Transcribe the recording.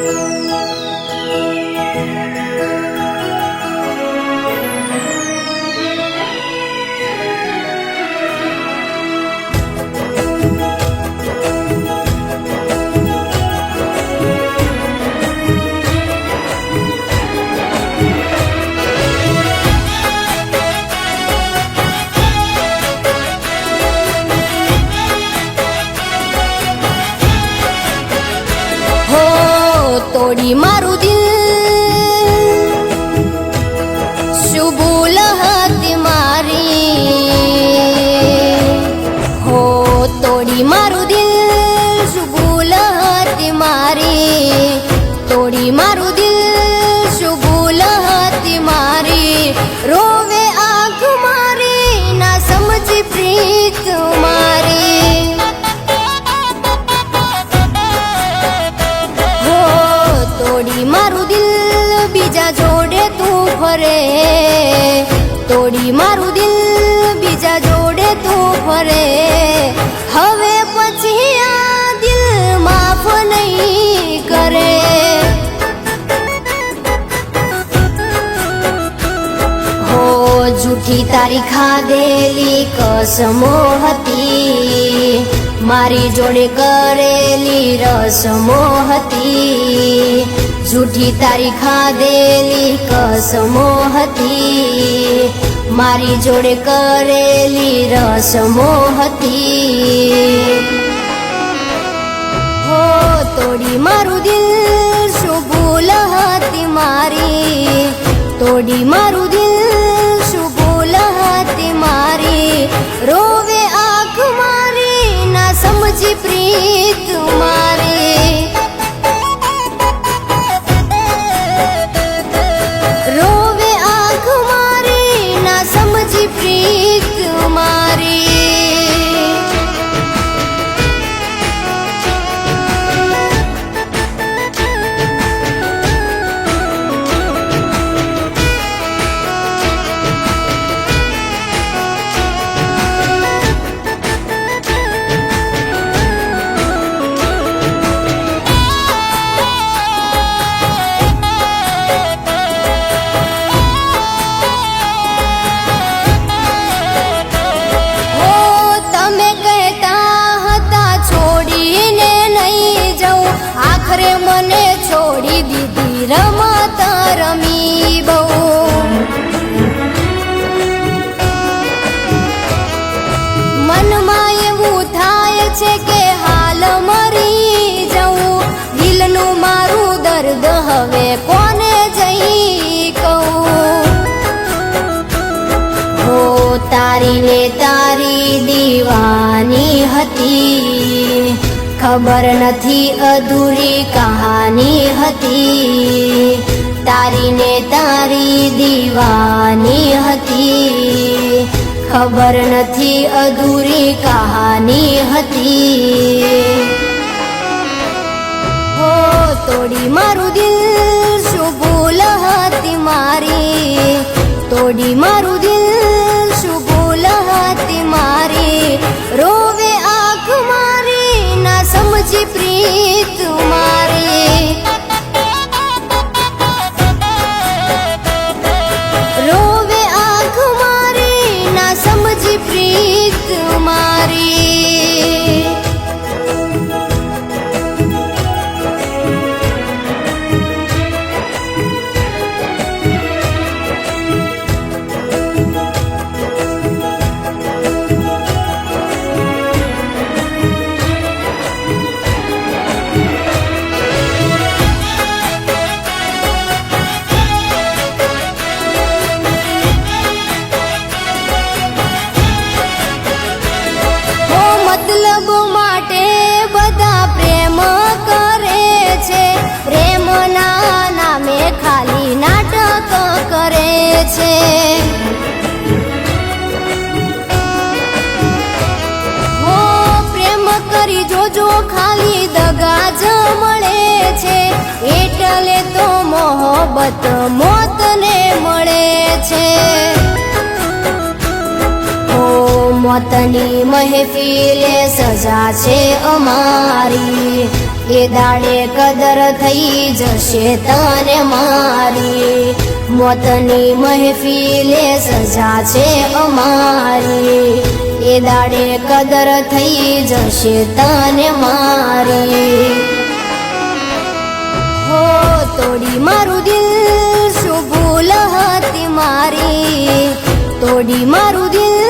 હો તોડી મારું દિલ. શું ભૂલ હતી મારી. હો, તોડી મારું દિલ. શું ભૂલ હતી મારી. તોડી મારું ફરે. તોડી મારું દિલ બીજા જોડે તું ફરે. હવે પછી આ દિલ માફ નહીં કરે. હો, જૂઠી તારી ખાધેલી કસમો હતી. મારી જોડે કરેલી રસમો હતી. જૂઠી તારી ખાધેલી કસમો હતી મારી જોડે કરેલી રસમો હતી હો તોડી મારું દિલ, શું ભૂલ હતી રમી બહુ મનમાં એવું થાય છે કે હાલ મરી જવું દિલનું મારું દર્દ હવે કોને જઈ કહું હો તારી તારી દીવાની હતી ખબર નથી અધૂરી કહાની હતી તારી ને તારી દીવાની હતી. ખબર નથી અધૂરી કહાની હતી. હો, તોડી મારું દિલ, શું ભૂલ હતી મારી? તોડી મારું દિલ છે. હો, પ્રેમ કરી જોજો, ખાલી દગા જ મળે છે. એટલે તો મોહબ્બત મોતને મળે છે. મોતની મહેફિલે સજા છે અમારી. એ દાડે કદર થઈ જશે તને મારી. મોતની મહેફિલે સજા છે અમારી. એ દાડે કદર થઈ જશે તને મારી. હો તોડી મારું દિલ શું ભૂલ હતી મારી? તોડી મારું દિલ